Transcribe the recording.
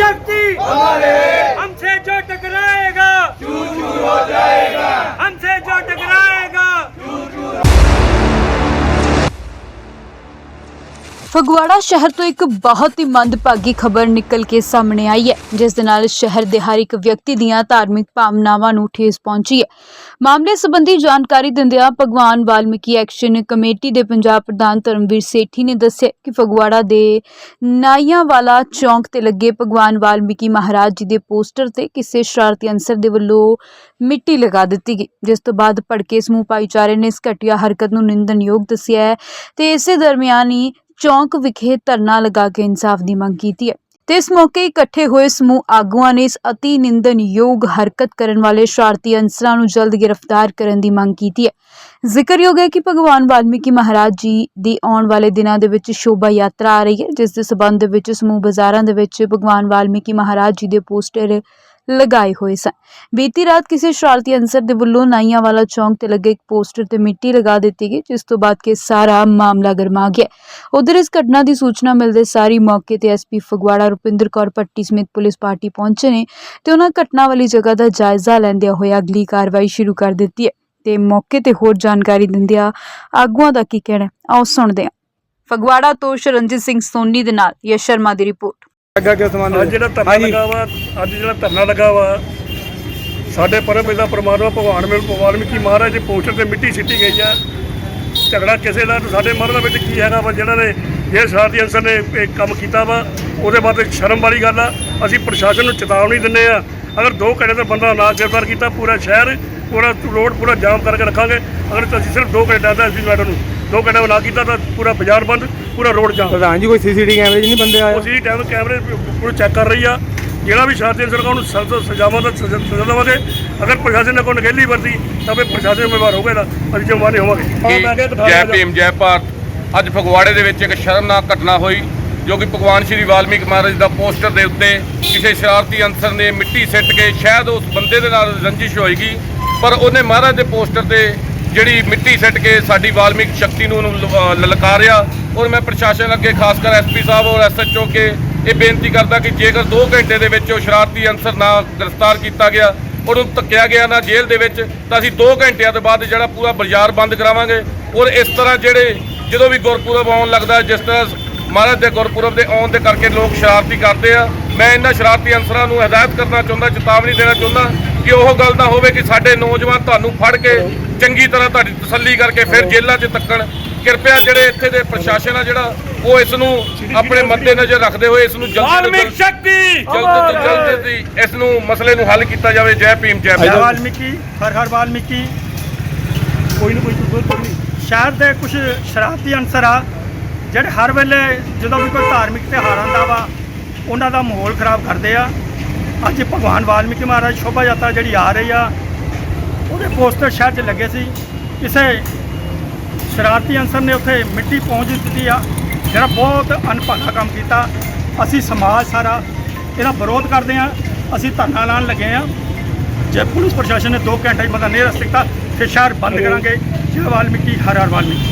शक्ति हमारे हमसे जो टकराएगा चूर चूर हो जाएगा ਫਗਵਾੜਾ ਸ਼ਹਿਰ ਤੋਂ ਇੱਕ ਬਹੁਤ ਹੀ ਮੰਦਭਾਗੀ ਖਬਰ ਨਿਕਲ ਕੇ ਸਾਹਮਣੇ ਆਈ ਹੈ, ਜਿਸ ਦੇ ਨਾਲ ਸ਼ਹਿਰ ਦੇ ਹਰ ਇੱਕ ਵਿਅਕਤੀ ਦੀਆਂ ਧਾਰਮਿਕ ਭਾਵਨਾਵਾਂ ਨੂੰ ਠੇਸ ਪਹੁੰਚੀ ਹੈ। ਮਾਮਲੇ ਸੰਬੰਧੀ ਜਾਣਕਾਰੀ ਦਿੰਦਿਆਂ ਭਗਵਾਨ ਵਾਲਮੀਕੀ ਐਕਸ਼ਨ ਕਮੇਟੀ ਦੇ ਪੰਜਾਬ ਪ੍ਰਧਾਨ ਧਰਮਵੀਰ ਸੇਠੀ ਨੇ ਦੱਸਿਆ ਕਿ ਫਗਵਾੜਾ ਦੇ ਨਾਈਆਂ ਵਾਲਾ ਚੌਂਕ ਤੇ ਲੱਗੇ ਭਗਵਾਨ ਵਾਲਮੀਕੀ ਮਹਾਰਾਜ ਜੀ ਦੇ ਪੋਸਟਰ ਤੇ ਕਿਸੇ ਸ਼ਰਾਰਤੀ ਅਨਸਰ ਦੇ ਵੱਲੋਂ ਮਿੱਟੀ ਲਗਾ ਦਿੱਤੀ ਗਈ, ਜਿਸ ਤੋਂ ਬਾਅਦ ਭੜਕੇ ਸਮੂਹ ਭਾਈਚਾਰੇ ਨੇ ਇਸ ਘਟੀਆ ਹਰਕਤ ਨੂੰ ਨਿੰਦਣਯੋਗ ਦੱਸਿਆ ਹੈ ਤੇ ਇਸੇ ਦਰਮਿਆਨ ਹੀ ਚੌਂਕ ਵਿਖੇ ਧਰਨਾ ਲਗਾ ਕੇ ਇਨਸਾਫ ਦੀ ਮੰਗ ਕੀਤੀ ਹੈ। ਤੇ ਇਸ ਮੌਕੇ ਇਕੱਠੇ ਹੋਏ ਸਮੂਹ ਆਗੂਆਂ ਨੇ ਇਸ ਅਤੀ ਨਿੰਦਨਯੋਗ ਹਰਕਤ ਕਰਨ ਵਾਲੇ ਸ਼ਰਾਰਤੀ ਅਨਸਰਾਂ ਨੂੰ ਜਲਦ ਗ੍ਰਿਫਤਾਰ ਕਰਨ ਦੀ ਮੰਗ ਕੀਤੀ ਹੈ। ਜ਼ਿਕਰਯੋਗ ਹੈ ਕਿ ਭਗਵਾਨ ਵਾਲਮੀਕੀ ਮਹਾਰਾਜ ਜੀ ਦੀ ਆਉਣ ਵਾਲੇ ਦਿਨਾਂ ਦੇ ਵਿੱਚ ਸ਼ੋਭਾ ਯਾਤਰਾ ਆ ਰਹੀ ਹੈ, ਜਿਸ ਦੇ ਸਬੰਧ ਵਿੱਚ ਸਮੂਹ ਬਾਜ਼ਾਰਾਂ ਦੇ ਵਿੱਚ ਭਗਵਾਨ ਵਾਲਮੀਕੀ ਮਹਾਰਾਜ ਜੀ ਦੇ ਪੋਸਟਰ ਲਗਾਏ ਹੋਏ ਸਨ। ਬੀਤੀ ਰਾਤ ਕਿਸੇ ਸ਼ਰਾਰਤੀ ਅਨਸਰ ਦੇ ਵੱਲੋਂ ਨਾਈਆਂ ਵਾਲਾ ਚੌਂਕ ਤੇ ਲੱਗੇ ਇੱਕ ਪੋਸਟਰ ਤੇ ਮਿੱਟੀ ਲਗਾ ਦਿੱਤੀ ਗਈ, ਜਿਸ ਤੋਂ ਬਾਅਦ ਕਿ ਸਾਰਾ ਮਾਮਲਾ ਗਰਮਾ ਗਿਆ। ਉਧਰ ਇਸ ਘਟਨਾ ਦੀ ਸੂਚਨਾ ਮਿਲਦੇ ਸਾਰੀ ਮੌਕੇ ਤੇ ਐਸਪੀ ਫਗਵਾੜਾ, ਰੁਪਿੰਦਰ ਕੌਰ ਪੱਟੀ ਸਮੇਤ ਪੁਲਿਸ ਪਾਰਟੀ ਪਹੁੰਚੇ ਨੇ ਤੇ ਉਹਨਾਂ ਘਟਨਾ ਵਾਲੀ ਜਗ੍ਹਾ ਦਾ ਜਾਇਜ਼ਾ ਲੈਂਦਿਆਂ ਹੋਇਆ ਅਗਲੀ ਕਾਰਵਾਈ ਸ਼ੁਰੂ ਕਰ ਦਿੱਤੀ ਹੈ। ਤੇ ਮੌਕੇ ਤੇ ਹੋਰ ਜਾਣਕਾਰੀ ਦਿੰਦਿਆਂ ਆਗੂਆਂ ਦਾ ਕੀ ਕਹਿਣਾ? ਆਓ ਸੁਣਦੇ ਹਾਂ। ਫਗਵਾੜਾ ਤੋਂ ਸ਼ਰਨਜੀਤ ਸਿੰਘ ਸੋਨੀ ਦੇ ਨਾਲ ਯਸ਼ ਸ਼ਰਮਾ ਦੀ ਰਿਪੋਰਟ। ਅੱਗਾ ਕਿਸ ਸੰਬੰਧ ਅੱਜ ਜਿਹੜਾ ਧਰਨਾ ਹਾਂਜੀ। ਲੱਗਾ ਵਾ ਅੱਜ ਜਿਹੜਾ ਧਰਨਾ ਲੱਗਾ ਵਾ ਸਾਡੇ ਪਰਮ ਪਿਤਾ ਪਰਮਾਤਮਾ ਭਗਵਾਨ ਮੇਲ ਵਾਲਮੀਕੀ ਮਹਾਰਾਜ ਦੇ ਪੋਸਟਰ ਤੇ ਮਿੱਟੀ ਸਿੱਟੀ ਗਈ ਆ। ਝਗੜਾ ਕਿਸੇ ਦਾ ਤੇ ਸਾਡੇ ਮਰਨ ਵਿੱਚ ਕੀ ਹੈਗਾ ਵਾ ਜਿਹੜਾ ਨੇ ਜੇ ਸ਼ਰਾਰਤੀ ਅਨਸਰ ਨੇ ਇਹ ਕੰਮ ਕੀਤਾ ਵਾ ਉਹਦੇ ਬਾਅਦ ਇੱਕ ਸ਼ਰਮ ਵਾਲੀ ਗੱਲ ਆ। ਅਸੀਂ ਪ੍ਰਸ਼ਾਸਨ ਨੂੰ ਚੇਤਾਵਨੀ ਦਿੰਦੇ ਆ ਅਗਰ 2 ਘੰਟੇ ਦਾ ਬੰਦਾ ਨਾ ਗ੍ਰਿਫਤਾਰ ਕੀਤਾ ਪੂਰਾ ਸ਼ਹਿਰ ਪੂਰਾ ਰੋਡ ਪੂਰਾ ਜਾਮ ਕਰਕੇ ਰੱਖਾਂਗੇ। ਅਗਰ ਅਸੀਂ ਸਿਰਫ 2 ਘੰਟੇ ਦਾ ਅਸੀਂ ਮੈਡਮ ਨੂੰ। 2 ਘੰਟੇ ਨਾ ਕੀਤਾ ਤਾਂ ਪੂਰਾ ਬਾਜ਼ਾਰ ਬੰਦ ਪੂਰਾ ਰੋਡ ਜਾਮ। ਪ੍ਰਧਾਨ ਜੀ ਕੋਈ ਸੀਸੀਟੀ ਕੈਮਰੇ 'ਚ ਨਹੀਂ ਬੰਦੇ ਆਏ? ਉਸੇ ਟਾਈਮ ਕੈਮਰੇ ਪੂਰੇ ਚੈੱਕ ਕਰ ਰਹੀ ਆ। ਜਿਹੜਾ ਵੀ ਸ਼ਾਰਤੀ ਸਰਕਾਰ ਨੂੰ ਸਖਤ ਸਜ਼ਾਵਾਂ ਦਾ ਸਜ਼ਾ ਸਜ਼ਾ ਦੇਵਾਂਗੇ। ਅਗਰ ਪ੍ਰਸ਼ਾਸਨ ਨੇ ਕੋਈ ਨਗੇਲੀ ਵਰਤੀ ਤਾਂ ਫਿਰ ਪ੍ਰਸ਼ਾਸਨ ਜ਼ਿੰਮੇਵਾਰ ਹੋਵੇਗਾ। ਨਾ ਅਸੀਂ ਜ਼ਿੰਮੇਵਾਰ ਹੋਵਾਂਗੇ। ਜੈ। ਭੀਮ ਜੈ ਭਾਰਤ। ਅੱਜ ਫਗਵਾੜੇ ਦੇ ਵਿੱਚ ਇੱਕ ਸ਼ਰਮਨਾਕ ਘਟਨਾ ਹੋਈ। ਜੋ ਕਿ ਭਗਵਾਨ ਸ਼੍ਰੀ ਵਾਲਮੀਕ ਮਹਾਰਾਜ ਦਾ ਪੋਸਟਰ ਦੇ ਉੱਤੇ ਕਿਸੇ ਸ਼ਰਾਰਤੀ ਅਨਸਰ ਨੇ ਮਿੱਟੀ ਸਿੱਟ ਕੇ ਸ਼ਾਇਦ ਉਸ ਬੰਦੇ ਦੇ ਨਾਲ ਰੰਜਿਸ਼ ਹੋਏਗੀ, ਪਰ ਉਹਨੇ ਮਹਾਰਾਜ ਦੇ ਪੋਸਟਰ ਤੇ ਜਿਹੜੀ ਮਿੱਟੀ ਸਿੱਟ ਕੇ ਸਾਡੀ ਵਾਲਮੀਕ ਸ਼ਕਤੀ ਨੂੰ ਉਹਨੂੰ ਲ- ਲਲਕਾਰਿਆ। ਔਰ ਮੈਂ ਪ੍ਰਸ਼ਾਸਨ ਅੱਗੇ, ਖਾਸ ਕਰ ਐਸਪੀ ਸਾਹਿਬ ਔਰ ਐਸਐਚਓ ਕੇ ਇਹ ਬੇਨਤੀ ਕਰਦਾ ਕਿ ਜੇਕਰ 2 ਘੰਟੇ ਦੇ ਵਿੱਚ ਉਹ ਸ਼ਰਾਰਤੀ ਅਨਸਰ ਨਾ ਗ੍ਰਿਫਤਾਰ ਕੀਤਾ ਗਿਆ ਔਰ ਉਹਨੂੰ ਧੱਕਿਆ ਗਿਆ ਨਾ ਜੇਲ੍ਹ ਦੇ ਵਿੱਚ, ਤਾਂ ਅਸੀਂ 2 ਘੰਟਿਆਂ ਤੋਂ ਬਾਅਦ ਜਿਹੜਾ ਪੂਰਾ ਬਾਜ਼ਾਰ ਬੰਦ ਕਰਾਵਾਂਗੇ। ਔਰ ਇਸ ਤਰ੍ਹਾਂ ਜਿਹੜੇ ਜਦੋਂ ਵੀ ਗੁਰਪੁਰਬ ਆਉਣ ਲੱਗਦਾ, ਜਿਸ ਤਰ੍ਹਾਂ ਮਹਾਰਾਜ ਦੇ ਗੁਰਪੁਰਬ ਦੇ ਆਉਣ ਦੇ ਕਰਕੇ ਲੋਕ ਸ਼ਰਾਰਤੀ ਕਰਦੇ ਆ। ਮੈਂ ਇਹਨਾਂ ਸ਼ਰਾਰਤੀ ਅਨਸਰਾਂ ਨੂੰ ਹਦਾਇਤ ਕਰਨਾ ਚਾਹੁੰਦਾ ਚੇਤਾਵਨੀ ਦੇਣਾ ਚਾਹੁੰਦਾ ਕਿ ਉਹ ਗੱਲ ਨਾ ਹੋਵੇ ਕਿ ਸਾਡੇ ਨੌਜਵਾਨ ਤੁਹਾਨੂੰ ਫੜ ਕੇ ਚੰਗੀ ਤਰ੍ਹਾਂ ਤੁਹਾਡੀ ਤਸੱਲੀ ਕਰਕੇ ਫਿਰ ਜੇਲ੍ਹਾਂ 'ਚ ਤੱਕਣ। ਕਿਰਪਾ ਜਿਹੜੇ ਇੱਥੇ ਦੇ ਪ੍ਰਸ਼ਾਸਨ ਆ ਜਿਹੜਾ ਉਹ ਇਸ ਨੂੰ ਆਪਣੇ ਮੱਦੇ ਨਜ਼ਰ ਰੱਖਦੇ ਹੋਏ ਇਸ ਨੂੰ ਜਲਦੀ ਸ਼ਕਤੀ! ਜਲਦ ਤੋਂ ਇਸ ਨੂੰ ਮਸਲੇ ਨੂੰ ਹੱਲ ਕੀਤਾ ਜਾਵੇ। ਜੈ ਭੀਮ ਜੈ ਭੀਮ ਵਾਲਮੀਕੀ ਹਰ ਹਰ ਵਾਲਮੀਕੀ। ਕੋਈ ਨਾ ਕੋਈ ਸ਼ਹਿਰ ਦੇ ਕੁਝ ਸ਼ਰਾਰਤੀ ਅਨਸਰ ਆ ਜਿਹੜੇ ਹਰ ਵੇਲੇ ਜਦੋਂ ਵੀ ਕੋਈ ਧਾਰਮਿਕ ਤਿਉਹਾਰ ਆਉਂਦਾ ਵਾ, ਉਹਨਾਂ ਦਾ ਮਾਹੌਲ ਖਰਾਬ ਕਰਦੇ ਆ। ਅੱਜ ਭਗਵਾਨ ਵਾਲਮੀਕੀ ਮਹਾਰਾਜ ਸ਼ੋਭਾ ਯਾਤਰਾ ਜਿਹੜੀ ਆ ਰਹੀ ਆ, ਉਹਦੇ ਪੋਸਟਰ ਸ਼ਹਿਰ 'ਚ ਲੱਗੇ ਸੀ। ਕਿਸੇ ਸ਼ਰਾਰਤੀ ਅਨਸਰ ਨੇ ਉੱਥੇ ਮਿੱਟੀ ਪਹੁੰਚ ਦਿੱਤੀ ਆ, ਜਿਹੜਾ ਬਹੁਤ ਅਨਭਾਗਾ ਕੰਮ ਕੀਤਾ। ਅਸੀਂ ਸਮਾਜ ਸਾਰਾ ਇਹਦਾ ਵਿਰੋਧ ਕਰਦੇ ਆ, ਅਸੀਂ ਧਰਨਾ ਲਾਉਣ ਲੱਗੇ ਆ। ਜੇ ਪੁਲਿਸ ਪ੍ਰਸ਼ਾਸਨ ਨੇ 2 ਘੰਟੇ 'ਚ ਬੰਦਾ ਨਹੀਂ ਰਸਤ ਕੀਤਾ, ਫਿਰ ਸ਼ਹਿਰ ਬੰਦ ਕਰਾਂਗੇ। ਜਿਹੜਾ ਵਾਲਮੀਕੀ, ਹਰ ਹਰ ਵਾਲਮੀਕੀ।